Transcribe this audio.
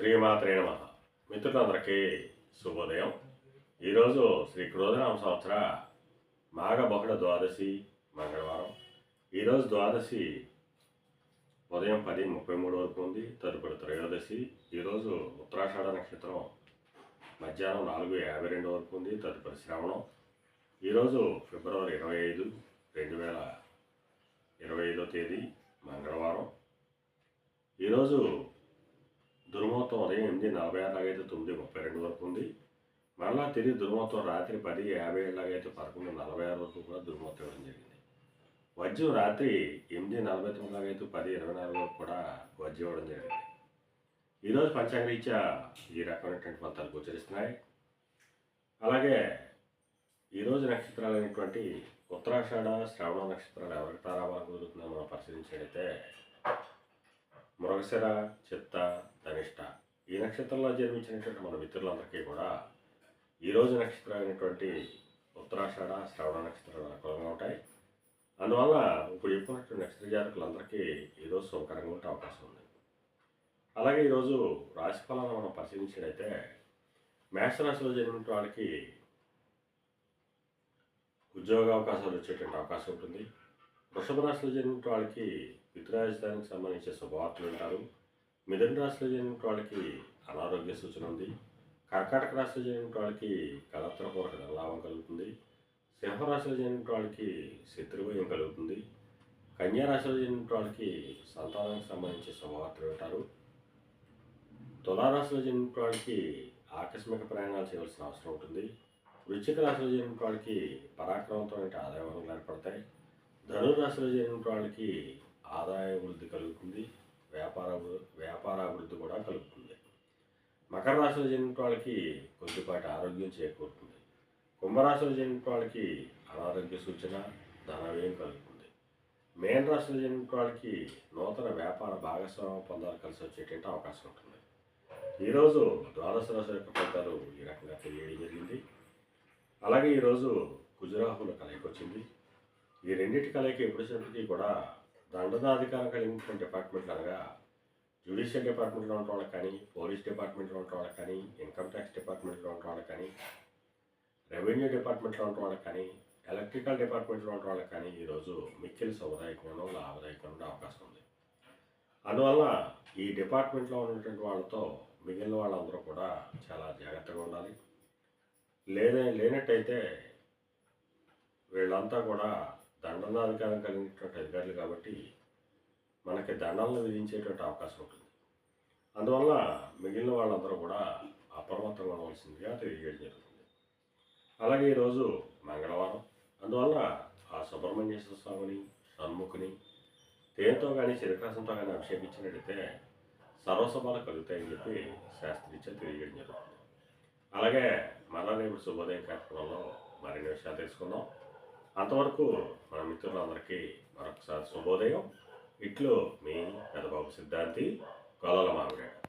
శ్రీమాత్రే నమ. మిత్రులందరికీ శుభోదయం. ఈరోజు శ్రీ క్రోధనామ సంవత్సర మాఘ బహుళ ద్వాదశి మంగళవారం. ఈరోజు ద్వాదశి ఉదయం పది ముప్పై మూడు వరకు ఉంది తదుపరి త్రయోదశి. ఈరోజు ఉత్తరాషాఢ నక్షత్రం మధ్యాహ్నం నాలుగు యాభై రెండు వరకు ఉంది తదుపరి శ్రవణం. ఈరోజు ఫిబ్రవరి ఇరవై ఐదు రెండు వేల ఇరవై ఐదో తేదీ మంగళవారం. ఈరోజు దుర్మోత్తం ఉదయం ఎనిమిది నలభై ఆరులాగైతే తొమ్మిది ముప్పై రెండు వరకు ఉంది. మరలా తిరిగి దుర్మోత్తం రాత్రి పది యాభై ఏడు పదకొండు నలభై ఆరు వరకు కూడా దుర్మోత్తం ఇవ్వడం జరిగింది. వజ్రం రాత్రి ఎనిమిది నలభై తొమ్మిదిలాగైతే పది ఇరవై నాలుగు వరకు కూడా వజ్రం ఇవ్వడం జరిగింది. ఈరోజు పంచాంగరీత్యా ఈ రకమైనటువంటి ఫలితాలు గోచరిస్తున్నాయి. అలాగే ఈరోజు నక్షత్రాలు అయినటువంటి ఉత్తరాషాఢ శ్రావణ నక్షత్రాలు ఎవరికి ప్రారంభాలు కుదురుతుందో మనం పరిశీలించినట్లయితే మృగశిర చిత్త ధనిష్ట ఈ నక్షత్రంలో జన్మించినటువంటి మన మిత్రులందరికీ కూడా ఈరోజు అయినటువంటి ఉత్తరాషాఢ శ్రవణ నక్షత్రాలు అనుకూలంగా ఉంటాయి. అందువల్ల ఇప్పుడు చెప్పుకున్నటువంటి నక్షత్ర జాతకులందరికీ ఈరోజు శుభకరంగా ఉండే అవకాశం ఉంది. అలాగే ఈరోజు రాశి ఫలాలను మనం పరిశీలించినట్లయితే మేషరాశిలో జరిగిన వాళ్ళకి ఉద్యోగ అవకాశాలు వచ్చేటువంటి అవకాశం ఉంటుంది. వృషభ రాశిలో జరిగిన వాళ్ళకి పితృరాజధానికి సంబంధించిన శుభవార్తలు ఉంటారు మిథున రాశిలో జరిగిన వాళ్ళకి అనారోగ్య సూచన ఉంది. కర్కాటక రాశిలో జరిగిన వాళ్ళకి కలత్రపూర్వక లాభం కలుగుతుంది. సింహరాశిలో జరిగిన వాళ్ళకి శత్రుభయం కలుగుతుంది. కన్యా రాశిలో జరిగిన వాళ్ళకి సంతానానికి సంబంధించి శుభవార్తలు వింటారు. తులారాశిలో జరిగిన వాళ్ళకి ఆకస్మిక ప్రయాణాలు చేయవలసిన అవసరం ఉంటుంది. వృశ్చిక రాశిలో జరిగిన వాళ్ళకి పరాక్రమంతో ఆదాయ వనరులు ఏర్పడతాయి. ధనురాశిలో జరిగిన వాళ్ళకి ఆదాయ వృద్ధి కలుగుతుంది. వ్యాపార వ్యాపారాభివృద్ధి కూడా కలుగుతుంది. మకర రాశిలో జన్మించిన వాళ్ళకి కొద్దిపాటి ఆరోగ్యం చేకూరుతుంది. కుంభరాశిలో జన్మించిన వాళ్ళకి అనారోగ్య సూచన ధనవ్యయం కలుగుతుంది. మేన రాశిలో జన్మించిన వాళ్ళకి నూతన వ్యాపార భాగస్వామ్య పొందాలు కలిసి వచ్చేటువంటి అవకాశం ఉంటుంది. ఈరోజు ద్వాదశ రాశుల యొక్క ఫలితాలు ఈ రకంగా తెలియడం జరిగింది. అలాగే ఈరోజు గుజరాహుల కలయిక వచ్చింది. ఈ రెండింటి కలయిక ఎప్పుడు వచ్చినప్పటికీ కూడా దండనాధికారం కలిగిన డిపార్ట్మెంట్ అనగా జ్యుడిషియల్ డిపార్ట్మెంట్లో ఉన్న వాళ్ళకి కానీ పోలీస్ డిపార్ట్మెంట్లో ఉన్న వాళ్ళకి కానీ ఇన్కమ్ ట్యాక్స్ డిపార్ట్మెంట్లో ఉన్న వాళ్ళకి కానీ రెవెన్యూ డిపార్ట్మెంట్లో ఉన్న వాళ్ళకి కానీ ఎలక్ట్రికల్ డిపార్ట్మెంట్లో ఉన్న వాళ్ళకి కానీ ఈరోజు మిక్కిలి సౌదాయకంగా లాభదాయకంగా ఉండే అవకాశం ఉంది. అందువల్ల ఈ డిపార్ట్మెంట్లో ఉన్నటువంటి వాళ్ళతో మిగిలిన వాళ్ళందరూ కూడా చాలా జాగ్రత్తగా ఉండాలి. లేదే లేనట్టయితే వీళ్ళంతా కూడా దండనాధికారం కలిగినటువంటి అధికారులు కాబట్టి మనకి దండాలను విధించేటువంటి అవకాశం ఉంటుంది. అందువల్ల మిగిలిన వాళ్ళందరూ కూడా అప్రమత్తంగా ఉండవలసిందిగా తెలియజేయడం జరుగుతుంది. అలాగే ఈరోజు మంగళవారం అందువల్ల ఆ సుబ్రహ్మణ్యేశ్వర స్వామిని షణ్ముఖుని తేనెతో కానీ చిరకాసంతో కానీ అభిషేకించినట్టయితే సర్వసభలు కలుగుతాయని చెప్పి శాస్త్రీత్యా తెలియజేయడం జరుగుతుంది. అలాగే మరలా రేపు శుభోదయం కార్యక్రమంలో మరిన్ని విషయాలు తెలుసుకుందాం. అంతవరకు మన మిత్రులందరికీ మరొకసారి శుభోదయం. ఇట్లో మీ పెదబాబు సిద్ధాంతి కొలల మామిడి